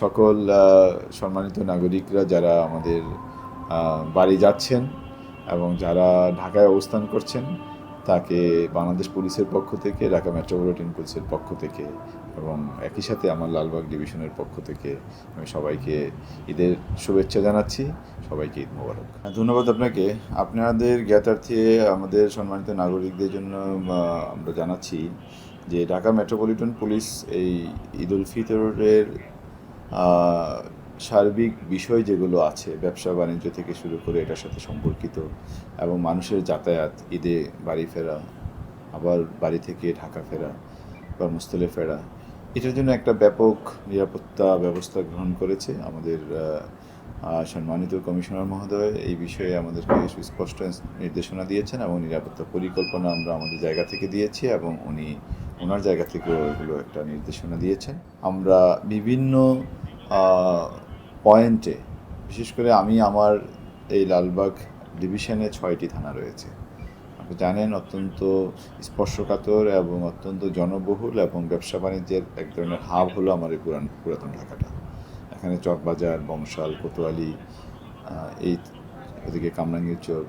সকল সম্মানিত নাগরিকরা যারা আমাদের বাড়ি যাচ্ছেন এবং যারা ঢাকায় অবস্থান করছেন, তাকে বাংলাদেশ পুলিশের পক্ষ থেকে, ঢাকা মেট্রোপলিটন পুলিশের পক্ষ থেকে এবং একই সাথে আমার লালবাগ ডিভিশনের পক্ষ থেকে আমি সবাইকে ঈদের শুভেচ্ছা জানাচ্ছি। সবাইকে ঈদ মোবারক। ধন্যবাদ আপনাকে। আপনাদের জ্ঞাতার্থে আমাদের সম্মানিত নাগরিকদের জন্য আমরা জানাচ্ছি যে ঢাকা মেট্রোপলিটন পুলিশ এই ঈদ উল ফিতরের সার্বিক বিষয় যেগুলো আছে, ব্যবসা বাণিজ্য থেকে শুরু করে এটার সাথে সম্পর্কিত এবং মানুষের যাতায়াত, ঈদে বাড়ি ফেরা, আবার বাড়ি থেকে ঢাকা ফেরা, কর্মস্থলে ফেরা, এটার জন্য একটা ব্যাপক নিরাপত্তা ব্যবস্থা গ্রহণ করেছে আমাদের সম্মানিত কমিশনার মহোদয়। এই বিষয়ে আমাদেরকে সুস্পষ্ট নির্দেশনা দিয়েছেন এবং নিরাপত্তা পরিকল্পনা আমরা আমাদের জায়গা থেকে দিয়েছি এবং উনি ওনার জায়গা থেকেও এগুলো একটা নির্দেশনা দিয়েছেন। আমরা বিভিন্ন পয়েন্টে, বিশেষ করে আমি আমার এই লালবাগ ডিভিশনে ছয়টি থানা রয়েছে। আপনি জানেন, অত্যন্ত স্পর্শকাতর এবং অত্যন্ত জনবহুল এবং ব্যবসা বাণিজ্যের এক ধরনের হাব হলো আমার এই পুরান, পুরাতন ঢাকাটা। এখানে চকবাজার, বংশাল, কোতোয়ালি এই ওদিকে কামরাঙ্গীর চর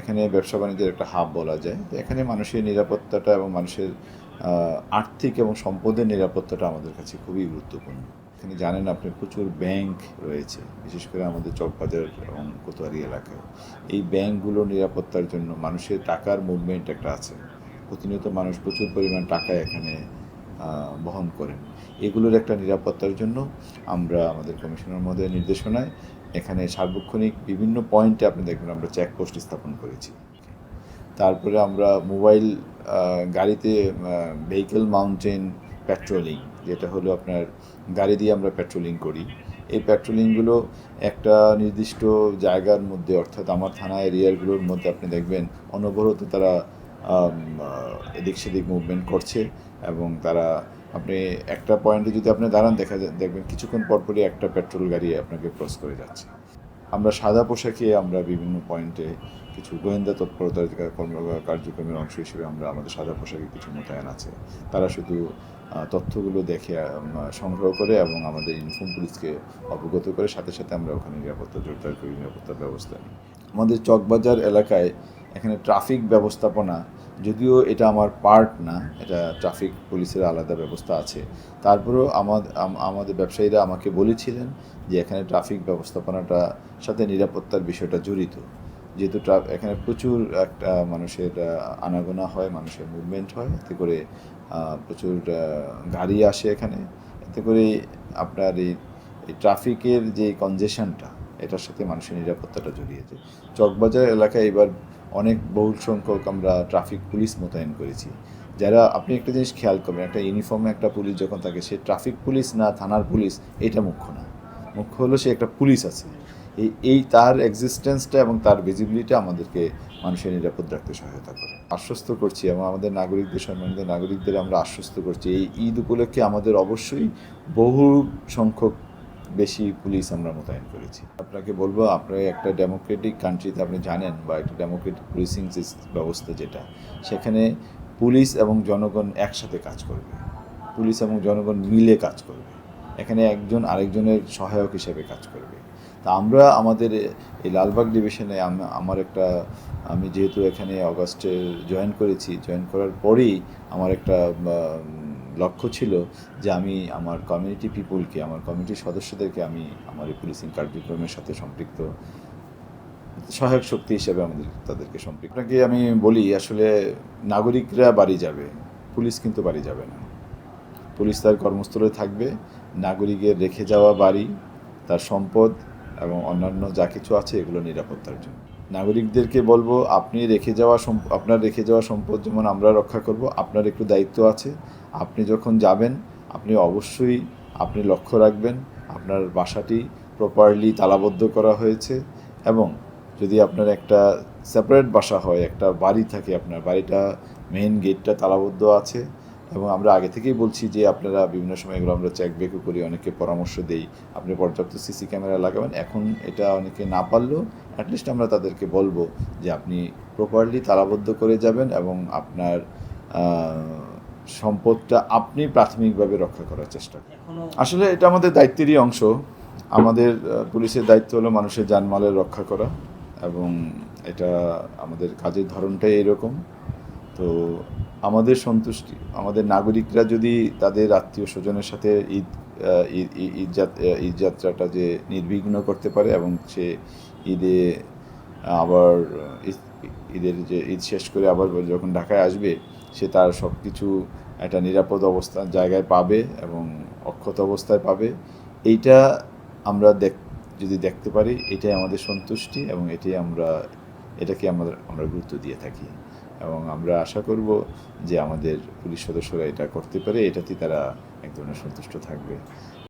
এখানে ব্যবসা বাণিজ্যের একটা হাব বলা যায়। এখানে মানুষের নিরাপত্তাটা এবং মানুষের আর্থিক এবং সম্পদের নিরাপত্তাটা আমাদের কাছে খুবই গুরুত্বপূর্ণ। এখানে জানেন আপনি, প্রচুর ব্যাংক রয়েছে, বিশেষ করে আমাদের চকবাজার এবং কোতোয়ারি এলাকায়। এই ব্যাংকগুলো নিরাপত্তার জন্য মানুষের টাকার মুভমেন্ট একটা আছে। প্রতিনিয়ত মানুষ প্রচুর পরিমাণ টাকা এখানে বহন করেন। এগুলোর একটা নিরাপত্তার জন্য আমরা আমাদের কমিশনার মহোদয়ের নির্দেশনায় এখানে সার্বক্ষণিক বিভিন্ন পয়েন্টে আপনি দেখবেন আমরা চেকপোস্ট স্থাপন করেছি। তারপরে আমরা মোবাইল গাড়িতে ভেহিকেল মাউন্টেন পেট্রোলিং যেটা হলো আপনার গাড়ি দিয়ে আমরা পেট্রোলিং করি। এই পেট্রোলিংগুলো একটা নির্দিষ্ট জায়গার মধ্যে, অর্থাৎ আমার থানা এরিয়াগুলোর মধ্যে আপনি দেখবেন, অনবরত তারা এদিক সেদিক মুভমেন্ট করছে এবং তারা আপনি একটা পয়েন্টে যদি আপনি দাঁড়ান, দেখা দেখবেন কিছুক্ষণ পরপরই একটা পেট্রোল গাড়ি আপনাকে ক্রস করে যাচ্ছে। আমরা সাদা পোশাকে আমরা বিভিন্ন পয়েন্টে কিছু গোয়েন্দা তৎপরতার কর্ম কার্যক্রমের অংশ হিসেবে আমরা আমাদের সাদা পোশাকে কিছু মোতায়েন আছে। তারা শুধু তথ্যগুলো দেখে সংগ্রহ করে এবং আমাদের ইউনিফর্ম পুলিশকে অবগত করে, সাথে সাথে আমরা ওখানে নিরাপত্তা জোরদার করি নিরাপত্তার ব্যবস্থা আমাদের চকবাজার এলাকায় এখানে ট্রাফিক ব্যবস্থাপনা যদিও এটা আমার পার্ট না, এটা ট্রাফিক পুলিশের আলাদা ব্যবস্থা আছে। তারপরেও আমাদের আমাদের ব্যবসায়ীরা আমাকে বলেছিলেন যে এখানে ট্রাফিক ব্যবস্থাপনাটা সাথে নিরাপত্তার বিষয়টা জড়িত। যেহেতু এখানে প্রচুর একটা মানুষের আনাগোনা হয়, মানুষের মুভমেন্ট হয়, এতে করে প্রচুর গাড়ি আসে এখানে। এতে করে আপনার এই ট্রাফিকের যে কনজেশনটা এটার সাথে মানুষের নিরাপত্তাটা জড়িয়েছে। চকবাজার এলাকায় এবার অনেক বহুল সংখ্যক আমরা ট্রাফিক পুলিশ মোতায়েন করেছি। যারা, আপনি একটা জিনিস খেয়াল করবেন, একটা ইউনিফর্মে একটা পুলিশ যখন থাকে, সে ট্রাফিক পুলিশ না থানার পুলিশ, এটা মুখ্য না। মুখ্য হলো সে একটা পুলিশ আছে। এই এই তার এক্সিস্টেন্সটা এবং তার ভিজিবিলিটি আমাদেরকে মানুষের নিরাপদ রাখতে সহায়তা করে। আশ্বস্ত করছি এবং আমাদের নাগরিকদের, সম্মানিত নাগরিকদের আমরা আশ্বস্ত করছি। এই ঈদ উপলক্ষে আমাদের অবশ্যই বহু সংখ্যক বেশি পুলিশ আমরা মোতায়েন করেছি। আপনাকে বলব, আপনার একটা ডেমোক্রেটিক কান্ট্রিতে আপনি জানেন বা একটা ডেমোক্রেটিক পুলিশিং ব্যবস্থা যেটা, সেখানে পুলিশ এবং জনগণ একসাথে কাজ করবে। পুলিশ এবং জনগণ মিলে কাজ করবে। এখানে একজন আরেকজনের সহায়ক হিসেবে কাজ করবে। তা আমরা আমাদের এই লালবাগ ডিভিশনে আমার একটা, আমি যেহেতু এখানে অগাস্টে জয়েন করেছি জয়েন করার পরেই আমার একটা লক্ষ্য ছিল যে আমি আমার কমিউনিটি পিপুলকে আমার কমিউনিটির সদস্যদেরকে আমি আমার এই পুলিশিং কার্যক্রমের সাথে সম্পৃক্ত, সহায়ক শক্তি হিসেবে আমাদের তাদেরকে সম্পৃক্ত। আপনাকে আমি বলি, আসলে নাগরিকরা বাড়ি যাবে, পুলিশ কিন্তু বাড়ি যাবে না। পুলিশ তার কর্মস্থলে থাকবে, নাগরিকের রেখে যাওয়া বাড়ি, তার সম্পদ এবং অন্যান্য যা কিছু আছে এগুলো নিরাপত্তার জন্য। নাগরিকদেরকে বলব, আপনি রেখে যাওয়া আপনার রেখে যাওয়া সম্পদ যেমন আমরা রক্ষা করব, আপনার একটু দায়িত্ব আছে। আপনি যখন যাবেন, আপনি অবশ্যই আপনি লক্ষ্য রাখবেন, আপনার বাসাটি প্রপারলি তালাবদ্ধ করা হয়েছে এবং যদি আপনার একটা সেপারেট বাসা হয়, একটা বাড়ি থাকে আপনার, বাড়িটা মেইন গেটটা তালাবদ্ধ আছে এবং আমরা আগে থেকেই বলছি যে আপনারা বিভিন্ন সময় এগুলো আমরা চেক বেকও করি অনেকে পরামর্শ দেই। আপনি পর্যাপ্ত সিসি ক্যামেরা লাগাবেন। এখন এটা অনেকে না পারলেও অ্যাটলিস্ট আমরা তাদেরকে বলব যে আপনি প্রপারলি তালাবদ্ধ করে যাবেন এবং আপনার সম্পদটা আপনি প্রাথমিকভাবে রক্ষা করার চেষ্টা করেন। আসলে এটা আমাদের দায়িত্বেরই অংশ। আমাদের পুলিশের দায়িত্ব হলো মানুষের জানমালের রক্ষা করা এবং এটা আমাদের কাজের ধরনটাই এরকম। তো আমাদের সন্তুষ্টি। আমাদের নাগরিকরা যদি তাদের আত্মীয় স্বজনের সাথে ঈদ ঈদ যাত্রাটা যে নির্বিঘ্ন করতে পারে এবং সে ঈদে আবার, ঈদ- ঈদের যে ঈদ শেষ করে আবার যখন ঢাকায় আসবে, সে তার সব কিছু একটা নিরাপদ অবস্থা, জায়গায় পাবে এবং অক্ষত অবস্থায় পাবে। এইটা আমরা দেখ, যদি দেখতে পারি, এটাই আমাদের সন্তুষ্টি এবং এটাই আমরা, এটাকে আমরা আমরা গুরুত্ব দিয়ে থাকি। এবং আমরা আশা করব যে আমাদের পুলিশ সদস্যরা এটা করতে পারে। এটাতে তারা এক ধরনের সন্তুষ্ট থাকবে।